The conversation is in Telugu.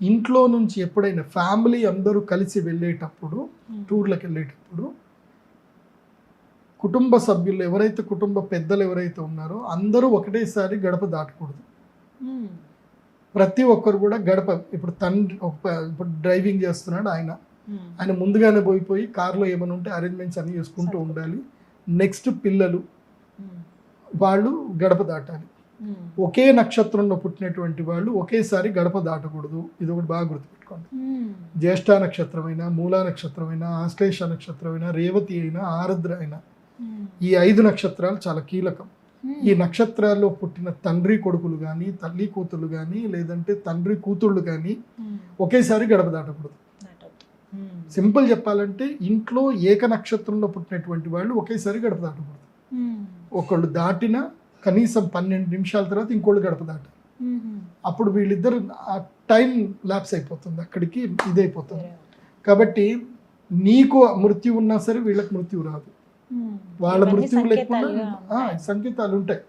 ఇంట్లో నుంచి ఎప్పుడైనా ఫ్యామిలీ అందరూ కలిసి వెళ్ళేటప్పుడు టూర్లకు వెళ్ళేటప్పుడు కుటుంబ సభ్యులు ఎవరైతే కుటుంబ పెద్దలు ఎవరైతే ఉన్నారో అందరూ ఒకటేసారి గడప దాటకూడదు. ప్రతి ఒక్కరు కూడా గడప ఇప్పుడు తండ్రి ఇప్పుడు డ్రైవింగ్ చేస్తున్నాడు ఆయన. ఆయన ముందుగానే పోయిపోయి కార్లో ఏమైనా ఉంటే అరేంజ్మెంట్స్ అన్ని చేసుకుంటూ ఉండాలి నెక్స్ట్ పిల్లలు. వాళ్ళు గడప దాటాలి. ఒకే నక్షత్రంలో పుట్టినటువంటి వాళ్ళు ఒకేసారి గడప దాటకూడదు ఇది ఒకటి బాగా గుర్తుపెట్టుకోండి మ్మ్. జ్యేష్ఠ నక్షత్రమైన మూలా నక్షత్రమైన ఆశ్లేష నక్షత్రమైన రేవతి అయినా ఆరుద్ర అయినా మ్మ్. ఈ ఐదు నక్షత్రాలు చాలా కీలకం. ఈ నక్షత్రాల్లో పుట్టిన తండ్రి కొడుకులు కానీ తల్లి కూతుళ్ళు కానీ లేదంటే తండ్రి కూతుళ్ళు కానీ. ఒకేసారి గడప దాటకూడదు. సింపుల్ చెప్పాలంటే ఇంట్లో ఏక నక్షత్రంలో పుట్టినటువంటి వాళ్ళు ఒకేసారి గడప దాటకూడదు. ఒకళ్ళు దాటిన కనీసం పన్నెండు నిమిషాల తర్వాత ఇంకోళ్ళు గడప దాటాలి మ్మ్. అప్పుడు వీళ్ళిద్దరు ఆ టైం ల్యాప్స్ అయిపోతుంది అక్కడికి ఇదైపోతుంది. కాబట్టి నీకు మృత్యు ఉన్నా సరే వీళ్ళకి మృత్యు రాదు. వాళ్ళ మృత్యువు లేకుండా. సంకేతాలు ఉంటాయి